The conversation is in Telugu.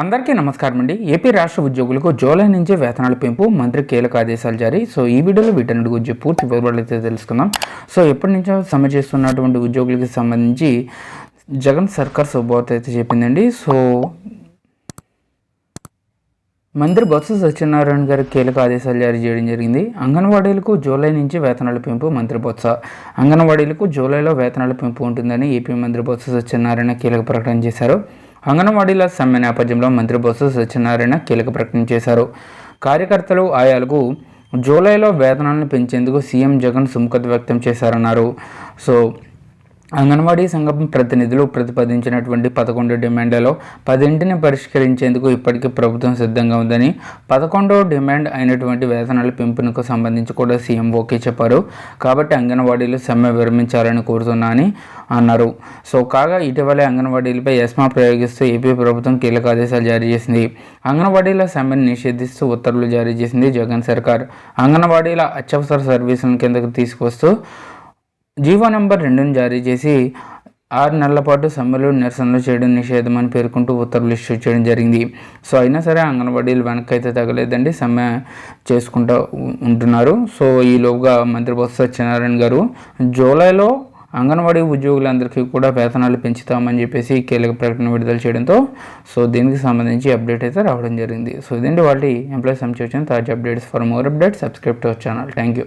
అందరికీ నమస్కారం అండి. ఏపీ రాష్ట్ర ఉద్యోగులకు జూలై నుంచి వేతనాల పెంపు మంత్రి కీలక ఆదేశాలు జారీ. సో ఈ వీడియోలో వీటన్నిటి గురించి పూర్తి వివరాలు అయితే తెలుసుకుందాం. సో ఎప్పటి నుంచో సమ్మె చేస్తున్నటువంటి ఉద్యోగులకి సంబంధించి జగన్ సర్కార్ శుభవార్త అయితే చెప్పిందండి. సో మంత్రి బొత్స సత్యనారాయణ గారు కీలక ఆదేశాలు జారీ చేయడం జరిగింది. అంగన్వాడీలకు జూలై నుంచి వేతనాల పెంపు మంత్రి బొత్స. అంగన్వాడీలకు జూలైలో వేతనాల పెంపు ఉంటుందని ఏపీ మంత్రి బొత్స సత్యనారాయణ కీలక ప్రకటన చేశారు. అంగన్వాడీల సమ్మె నేపథ్యంలో మంత్రి బొత్స సత్యనారాయణ కీలక ప్రకటన చేశారు. కార్యకర్తలు ఆయాలకు జూలైలో వేతనాలను పెంచేందుకు సీఎం జగన్ సుముఖత వ్యక్తం చేశారన్నారు. సో అంగన్వాడీ సంఘం ప్రతినిధులు ప్రతిపాదించినటువంటి పదకొండు డిమాండ్లలో పదింటిని పరిష్కరించేందుకు ఇప్పటికీ ప్రభుత్వం సిద్ధంగా ఉందని పదకొండో డిమాండ్ అయినటువంటి వేతనాల పెంపునకు సంబంధించి కూడా సీఎం ఓకే చెప్పారు. కాబట్టి అంగన్వాడీలు సమ్మె విరమించాలని కోరుతున్నా అని అన్నారు. సో కాగా ఇటీవలే అంగన్వాడీలపై ఎస్మా ప్రయోగిస్తూ ఏపీ ప్రభుత్వం కీలక ఆదేశాలు జారీ చేసింది. అంగన్వాడీల సమ్మెను నిషేధిస్తూ ఉత్తర్వులు జారీ చేసింది జగన్ సర్కార్. అంగన్వాడీల అత్యవసర సర్వీసులను కిందకు తీసుకొస్తూ జీవో నెంబర్ రెండును జారీ చేసి ఆరు నెలల పాటు సమ్మెలు నిరసనలు చేయడం నిషేధం అని పేర్కొంటూ ఉత్తర్వులు ఇష్యూ చేయడం జరిగింది. సో అయినా సరే అంగన్వాడీలు వెనక్కి అయితే తగలేదండి. సమ్మె చేసుకుంటూ ఉంటున్నారు. సో ఈలోగా మంత్రి బొత్స సత్యనారాయణ గారు జూలైలో అంగన్వాడీ ఉద్యోగులందరికీ కూడా వేతనాలు పెంచుతామని చెప్పేసి కీలక ప్రకటన విడుదల చేయడంతో సో దీనికి సంబంధించి అప్డేట్ అయితే రావడం జరిగింది. సో ఇదండి వాళ్ళ ఎంప్లాయీస్ సంబంధించిన తాజా updates. For more updates subscribe to our channel. Thank you